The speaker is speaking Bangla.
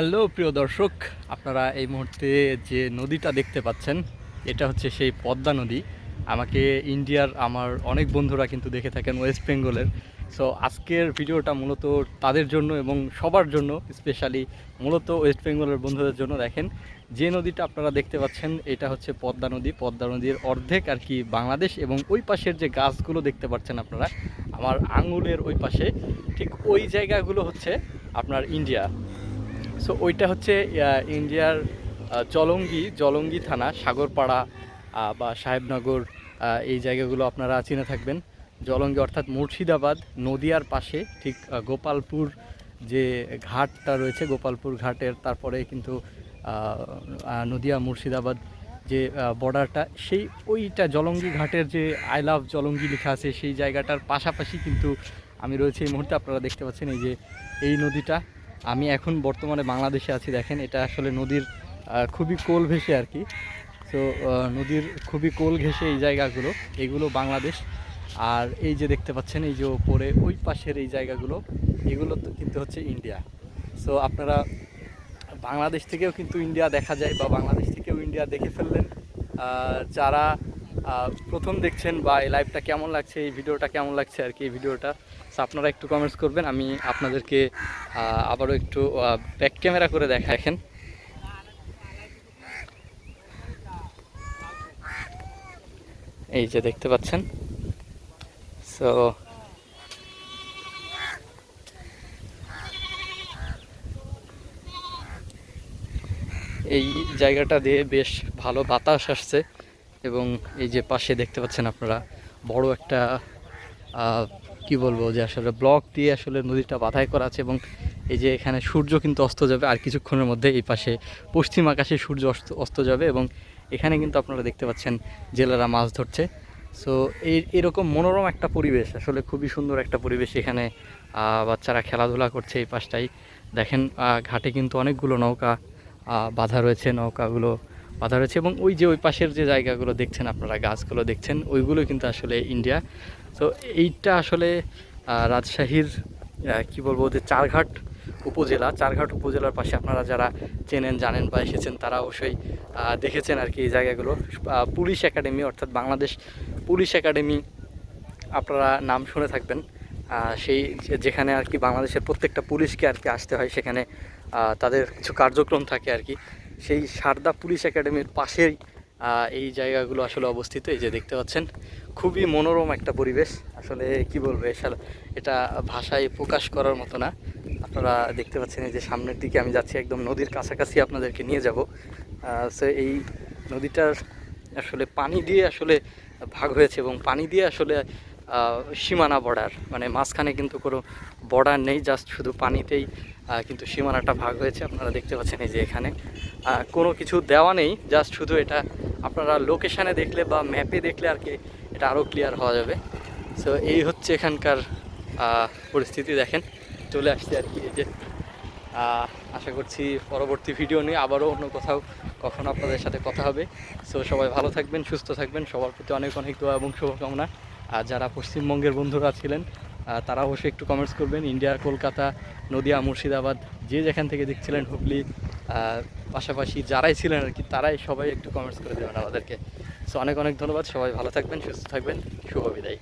হ্যালো, প্রিয় দর্শক, আপনারা এই মুহূর্তে যে নদীটা দেখতে পাচ্ছেন, এটা হচ্ছে সেই পদ্মা নদী। আমাকে ইন্ডিয়ার আমার অনেক বন্ধুরা কিন্তু দেখে থাকেন ওয়েস্ট বেঙ্গলের। সো আজকের ভিডিওটা মূলত তাদের জন্য এবং সবার জন্য স্পেশালি মূলত ওয়েস্ট বেঙ্গলের বন্ধুদের জন্য দেখেন। যে নদীটা আপনারা দেখতে পাচ্ছেন, এটা হচ্ছে পদ্মা নদী। পদ্মা নদীর অর্ধেক আর কি বাংলাদেশ এবং ওই পাশের যে গাছগুলো দেখতে পাচ্ছেন আপনারা, আমার আঙুলের ওই পাশে, ঠিক ওই জায়গাগুলো হচ্ছে আপনার ইন্ডিয়া। সো ওইটা হচ্ছে ইন্ডিয়ার জলঙ্গি জলঙ্গি থানা, সাগরপাড়া বা সাহেবনগর এই জায়গাগুলো আপনারা চিনে থাকবেন। জলঙ্গি অর্থাৎ মুর্শিদাবাদ, নদিয়ার পাশে, ঠিক গোপালপুর যে ঘাটটা রয়েছে, গোপালপুর ঘাটের তারপরে কিন্তু নদিয়া, মুর্শিদাবাদ যে বর্ডারটা, সেই ওইটা জলঙ্গি ঘাটের যে আই লাভ জলঙ্গি লেখা আছে, সেই জায়গাটার পাশাপাশি কিন্তু আমি রয়েছে এই মুহূর্তে। আপনারা দেখতে পাচ্ছেন এই যে, এই নদীটা। আমি এখন বর্তমানে বাংলাদেশে আছি, দেখেন এটা আসলে নদীর খুবই কোল ভেসে আর কি। তো নদীর খুবই কোল ঘেসে এই জায়গাগুলো, এগুলো বাংলাদেশ। আর এই যে দেখতে পাচ্ছেন, এই যে ওপরে, ওই পাশের এই জায়গাগুলো, এগুলো তো কিন্তু হচ্ছে ইন্ডিয়া। সো আপনারা বাংলাদেশ থেকেও কিন্তু ইন্ডিয়া দেখা যায়, বা বাংলাদেশ থেকেও ইন্ডিয়া দেখে ফেললেন। যারা প্রথম দেখছেন বা এই লাইভটা কেমন লাগছে, এই ভিডিওটা কেমন লাগছে আর কি, এই ভিডিওটা আপনারা একটু কমেন্টস করবেন, আমি আপনাদেরকে আবারও একটু ব্যাক ক্যামেরা করে দেখা দেখেন। এই যে দেখতে পাচ্ছেন। সো এই জায়গাটা দিয়ে বেশ ভালো বাতাস আসছে। এবং এই যে পাশে দেখতে পাচ্ছেন আপনারা, বড় একটা কি বলব যে আসলে ব্লক দিয়ে আসলে নদীটা বাধাই করা আছে এবং এই যে এখানে সূর্য কিন্তু অস্ত যাবে আর কিছুক্ষণের মধ্যে এই পাশে পশ্চিম আকাশে সূর্য অস্ত অস্ত যাবে এবং এখানে কিন্তু আপনারা দেখতে পাচ্ছেন জেলেরা মাছ ধরছে। সো এই এরকম মনোরম একটা পরিবেশ, আসলে খুবই সুন্দর একটা পরিবেশ এখানে বাচ্চারা খেলাধুলা করছে এই পাশটাই। দেখেন ঘাটে কিন্তু অনেকগুলো নৌকা বাঁধা রয়েছে নৌকাগুলো। বাঁধা রয়েছে এবং ওই যে ওই পাশের যে জায়গাগুলো দেখছেন আপনারা, গাছগুলো দেখছেন, ওইগুলো কিন্তু আসলে ইন্ডিয়া। তো এইটা আসলে রাজশাহীর কি বলব, যে চারঘাট উপজেলা, চারঘাট উপজেলার পাশে আপনারা যারা চেনেন, জানেন বা এসেছেন, তারা অবশ্যই দেখেছেন আর কি এই জায়গাগুলো। পুলিশ একাডেমি অর্থাৎ বাংলাদেশ পুলিশ একাডেমি, আপনারা নাম শুনে থাকবেন। সেই যেখানে আর কি বাংলাদেশের প্রত্যেকটা পুলিশকে আর কি আসতে হয়, সেখানে তাদের কিছু কার্যক্রম থাকে আর কি। সেই সারদা পুলিশ একাডেমির পাশেই এই জায়গাগুলো আসলে অবস্থিত, এই যে দেখতে পাচ্ছেন। খুবই মনোরম একটা পরিবেশ। আসলে কি বলব এটা ভাষায় প্রকাশ করার মতো না। আপনারা দেখতে পাচ্ছেন এই যে সামনের দিকে আমি যাচ্ছি, একদম নদীর কাছাকাছি আপনাদেরকে নিয়ে যাব। সো এই নদীটার আসলে পানি দিয়ে আসলে ভাগ হয়েছে এবং পানি দিয়ে আসলে সীমানা বর্ডার। মানে মাঝখানে কিন্তু কোনো বর্ডার নেই জাস্ট শুধু পানিতেই কিন্তু সীমানাটা ভাগ হয়েছে। আপনারা দেখতে পাচ্ছেন এই যে এখানে। কোনো কিছু দেওয়া নেই জাস্ট শুধু এটা আপনারা লোকেশানে দেখলে বা ম্যাপে দেখলে আর কি এটা আরও ক্লিয়ার হওয়া যাবে। সো এই হচ্ছে এখানকার পরিস্থিতি দেখেন। চলে আসছে আর কি এই যে। আশা করছি পরবর্তী ভিডিও নিয়ে আবারও অন্য কোথাও কখনো আপনাদের সাথে কথা হবে। সো সবাই ভালো থাকবেন, সুস্থ থাকবেন। সবার প্রতি অনেক অনেক দোয়া এবং শুভকামনা। আর যারা পশ্চিমবঙ্গের বন্ধুরা ছিলেন তারা অবশ্যই একটু কমেন্টস করবেন। ইন্ডিয়া, কলকাতা, নদিয়া, মুর্শিদাবাদ, যে যেখান থেকে দেখছিলেন, হুগলি পাশাপাশি যারাই ছিলেন আর কি, তারাই সবাই একটু কমেন্টস করে দেবেন আমাদেরকে। সো অনেক অনেক ধন্যবাদ। সবাই ভালো থাকবেন, সুস্থ থাকবেন। শুভ বিদায়।